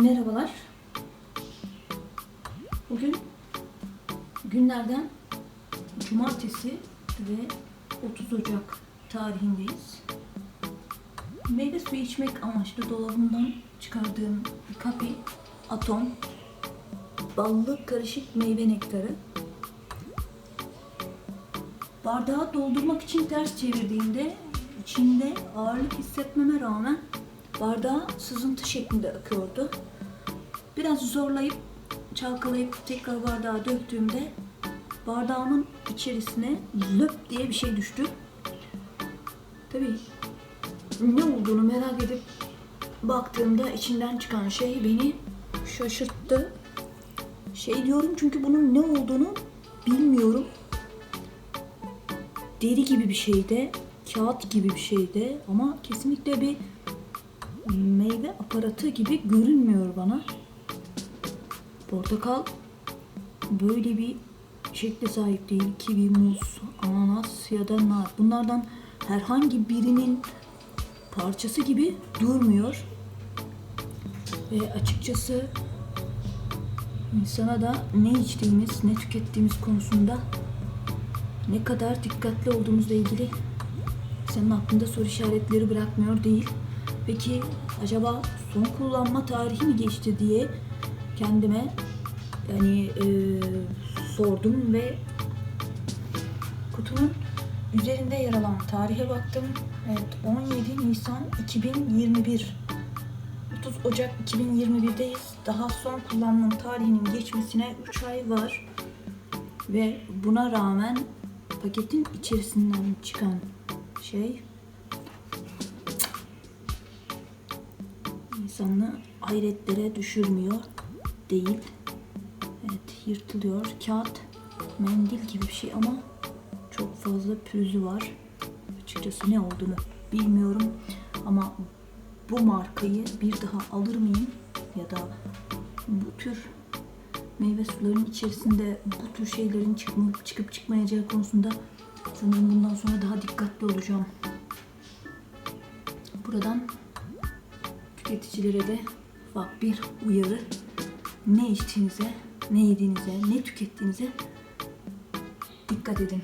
Merhabalar. Bugün günlerden cumartesi ve 30 Ocak tarihindeyiz. Meyve suyu içmek amaçlı dolabımdan çıkardığım kapi, atom, ballı karışık meyve nektarı. Bardağı doldurmak için ters çevirdiğimde içinde ağırlık hissetmeme rağmen bardağa sızıntı şeklinde akıyordu. Biraz zorlayıp çalkalayıp tekrar bardağa döktüğümde bardağımın içerisine löp diye bir şey düştü. Tabii ne olduğunu merak edip baktığımda içinden çıkan şey beni şaşırttı. Şey diyorum çünkü bunun ne olduğunu bilmiyorum. Deri gibi bir şeyde, kağıt gibi bir şeyde ama kesinlikle bir meyve aparatı gibi görünmüyor bana. Portakal böyle bir şekle sahip değil. Kivi, muz, ananas ya da nar. Bunlardan herhangi birinin parçası gibi durmuyor. Ve açıkçası insana da ne içtiğimiz, ne tükettiğimiz konusunda ne kadar dikkatli olduğumuzla ilgili senin aklında soru işaretleri bırakmıyor değil. Peki acaba son kullanma tarihi mi geçti diye kendime yani e, sordum ve kutunun üzerinde yer alan tarihe baktım. Evet 17 Nisan 2021. 30 Ocak 2021'deyiz. Daha son kullanma tarihinin geçmesine 3 ay var. Ve buna rağmen paketin içerisinden çıkan şey insanı hayretlere düşürmüyor değil. Evet yırtılıyor. Kağıt mendil gibi bir şey ama çok fazla pürüzü var. Açıkçası ne olduğunu bilmiyorum ama bu markayı bir daha alır mıyım ya da bu tür meyve sularının içerisinde bu tür şeylerin çıkıp, çıkıp çıkmayacağı konusunda sanırım bundan sonra daha dikkatli olacağım. Buradan tüketicilere de ufak bir uyarı. Ne içtiğinize, ne yediğinize, ne tükettiğinize dikkat edin.